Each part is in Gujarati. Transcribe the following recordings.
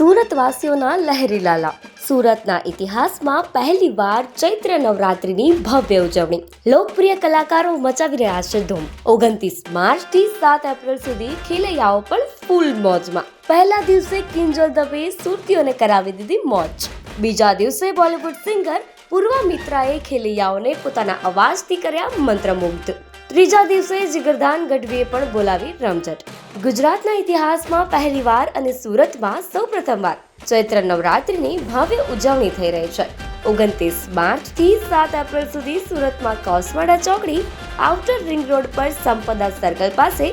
સુરતવાસીઓના લહેરી લાલા. સુરતના ઇતિહાસમાં પહેલીવાર ચૈત્ર નવરાત્રિની ભવ્ય ઉજવણી. લોકપ્રિય કલાકારો મચાવી રહ્યા છે ધૂમ. ઓગણત્રીસ માર્ચથી સાત એપ્રિલ સુધી ખેલૈયાઓ પણ ફૂલ મોજમાં. પહેલા દિવસે કિંજલ દવે સુરતીઓને કરાવી દીધી મોજ. બીજા દિવસે બોલિવૂડ સિંગર પૂર્વા મિત્રાએ ખેલૈયાઓને પોતાના અવાજથી કર્યા મંત્રમુગ્ધ. ત્રીજા દિવસે જિગરદાન ગઢવીએ પણ બોલાવી રમઝટ. ગુજરાતના ઇતિહાસમાં પહેલીવાર અને સુરતમાં સૌપ્રથમવાર ચૈત્ર નવરાત્રિની ભવ્ય ઉજવણી થઈ રહી છે. ઓગણત્રીસ માર્ચથી સાત એપ્રિલ સુધી સુરતમાં કોસવાડા ચોકડી આઉટર રિંગ રોડ પર સંપદા સર્કલ પાસે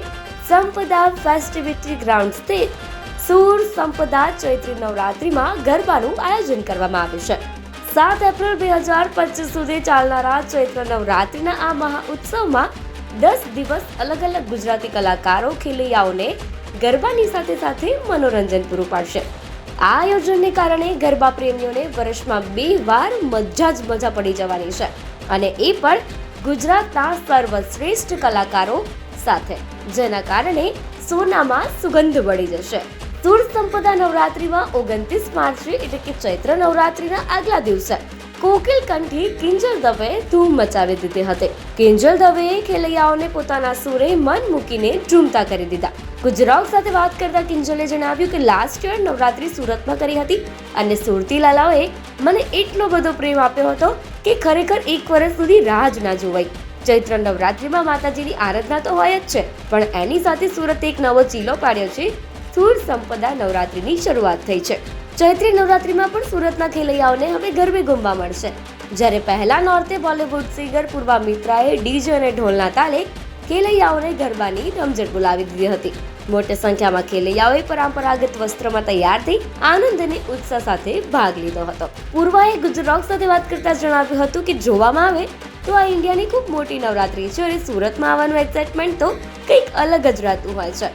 સંપદા ફેસ્ટિવિટી ગ્રાઉન્ડ સ્થિત સુર સંપદા ચૈત્રી નવરાત્રિમાં ગરબાનું આયોજન કરવામાં આવ્યું છે. સાત એપ્રિલ બે હજાર પચીસ સુધી ચાલનારા ચૈત્ર નવરાત્રિના આ મહા ઉત્સવમાં દસ દિવસ અલગ અલગ ગુજરાતી કલાકારો, ખેલૈયાઓને ગરબાની સાથે સાથે મનોરંજન પૂરું પાડશે. આ આયોજનને કારણે ગરબા પ્રેમીઓને વર્ષમાં બે વાર મજા જ મજા પડી જવાની છે અને એ પણ ગુજરાતના સર્વશ્રેષ્ઠ કલાકારો સાથે, જેના કારણે સોનામાં સુગંધ વળી જશે. સુર સંપદા નવરાત્રીમાં ઓગણત્રીસ માર્ચે એટલે કે ચૈત્ર નવરાત્રીના આગલા દિવસે કોકિલ કંઠી કિંજલ દવે ધૂમ મચાવી દીધી હતી. કિંજલ દવેએ ખેલૈયાઓને પોતાના સુરે મન મૂકીને ઝૂમતા કરી દીધા. ગુજરાત સાથે વાત કરતા કિંજલે જણાવ્યું કે લાસ્ટ યર નવરાત્રી સુરતમાં કરી હતી અને સુરતી લાલાઓએ મને એટલો બધો પ્રેમ આપ્યો હતો કે ખરેખર એક વર્ષ સુધી રાહ જ ના જોવાઈ. ચૈત્ર નવરાત્રીમાં માતાજીની આરાધના તો હોય જ છે, પણ એની સાથે સુરતે એક નવો ચીલો પાડ્યો છે. સુર સંપદા નવરાત્રીની શરૂઆત થઈ છે. ચૈત્રી નવરાત્રીમાં પણ સુરતના ખેલૈયાઓને હવે ગરબે ઘૂમવા મળશે. જ્યારે પહેલા નોર્તે બોલિવૂડ સિંગર પૂર્વા મિત્રાએ ડીજે અને ઢોલના તાલે ખેલૈયાઓને ગરબાની રમઝટ બોલાવી દીધી હતી. મોટી સંખ્યામાં ખેલૈયાઓએ પરંપરાગત વસ્ત્રમાં તૈયાર થઈ આનંદ અને ઉત્સાહ સાથે ભાગ લીધો હતો. પૂર્વાએ ગુજરાત સાથે વાત કરતા જણાવ્યું હતું કે જોવામાં આવે તો આ ઇન્ડિયાની ખૂબ મોટી નવરાત્રી છે અને સુરતમાં આવવાનું એક્સાઇટમેન્ટ તો કંઈક અલગ જ રહેતું હોય છે.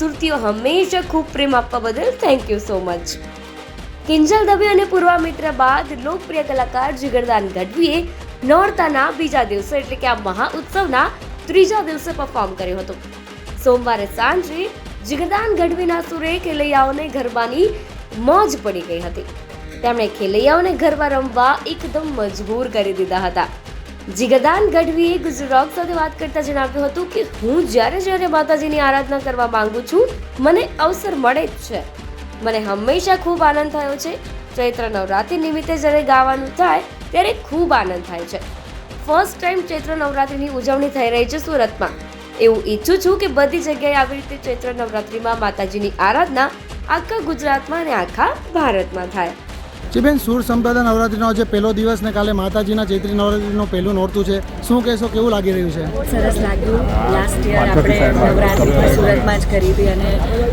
સુરતીઓ હંમેશા ખૂબ પ્રેમ આપવા બદલ thank you so much Kinjal Dave અને પૂર્વા મિત્ર બાદ લોકપ્રિય કલાકાર જીગરદાન ગઢવીએ નોરતાના બીજા દિવસે એટલે કે આ મહા ઉત્સવના ત્રીજા દિવસે પરફોર્મ કર્યો હતો. સોમવારે સાંજે જીગરદાન ગઢવીના સુરે ખેલૈયાઓને ગરબાની મોજ પડી ગઈ હતી. તેમણે ખેલૈયાઓને ગરબા રમવા એકદમ મજબૂર કરી દીધા હતા. જીગરદાન ગઢવીએ ગુજરાત સાથે વાત કરતા જણાવ્યું હતું કે, હું જ્યારે જ્યારે માતાજીની આરાધના કરવા માંગુ છું, મને અવસર મળે જ છે. મને હંમેશા ખૂબ આનંદ થયો છે. ચૈત્ર નવરાત્રિ નિમિત્તે જ્યારે ગાવાનું થાય, ત્યારે ખૂબ આનંદ થાય છે. ફર્સ્ટ ટાઈમ ચૈત્ર નવરાત્રિની ઉજવણી થઈ રહી છે સુરતમાં. એવું ઈચ્છું છું કે બધી જગ્યાએ આવી રીતે ચૈત્ર નવરાત્રિમાં માતાજીની આરાધના આખા ગુજરાતમાં અને આખા ભારતમાં થાય. જી બેન સુર સંપ્રદાય નવરાત્રિનો આજે પહેલો દિવસ ને કાલે માતાજીના ચૈત્રી નવરાત્રીનો પહેલું નોરતું છે. શું કહેશો કેવું લાગી રહ્યું છે? સરસ લાગ્યું. લાસ્ટ યર આપણે નવરાત્રી પણ સુરતમાં જ કરી હતી અને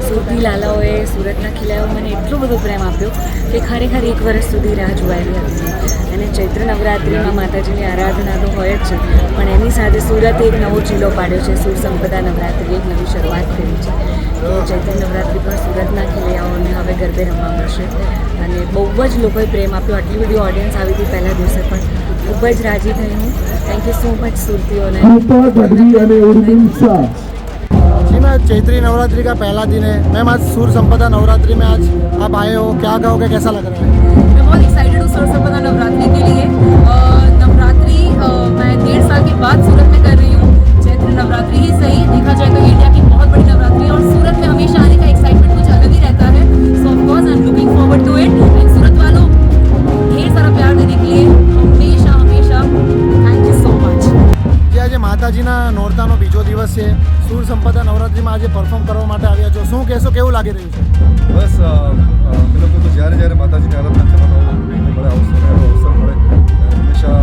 સુરતી લાલાઓએ સુરતના ખીલાઓ મને એટલો બધો પ્રેમ આપ્યો કે ખરેખર એક વર્ષ સુધી રાહ જોવાયેલી હતી. અને ચૈત્ર નવરાત્રિમાં માતાજીની આરાધના તો હોય જ છે પણ એની સાથે સુરતે એક નવો જિલ્લો પાડ્યો છે. સુર સંપ્રદા નવરાત્રિ એક નવી શરૂઆત કરી છે. કે ચૈત્ર નવરાત્રિ પણ સુરતના ખેલૈયાઓને હવે ગરબે રમવા મળશે અને બહુ જ લોકોએ પ્રેમ આપ્યો આટલી બધી ઓડિયન્સ આવી હતી પહેલા દિવસે પણ ખૂબ જ રાજી થઈ હું થેન્ક યુ સો મચ સુરતીઓને जी मैं चैत्री नवरात्रि का पहला दिन है मैम आज सूर संपदा नवरात्रि में आज आप आए हो क्या कहोगे कैसा लग रहा है मैं बहुत एक्साइटेड हूँ सुर संपदा नवरात्रि के लिए अ, नवरात्रि अ, मैं डेढ़ साल के बाद सूरत સૂર સંપદા નવરાત્રિમાં આજે પરફોર્મ કરવા માટે આવ્યા છો. શું કહેશો? કેવું લાગી રહ્યું છે? બસ અમે લોકો તો જ્યારે જ્યારે માતાજીની આરાધના કરવાનો મળે, અવસર મળે. હંમેશા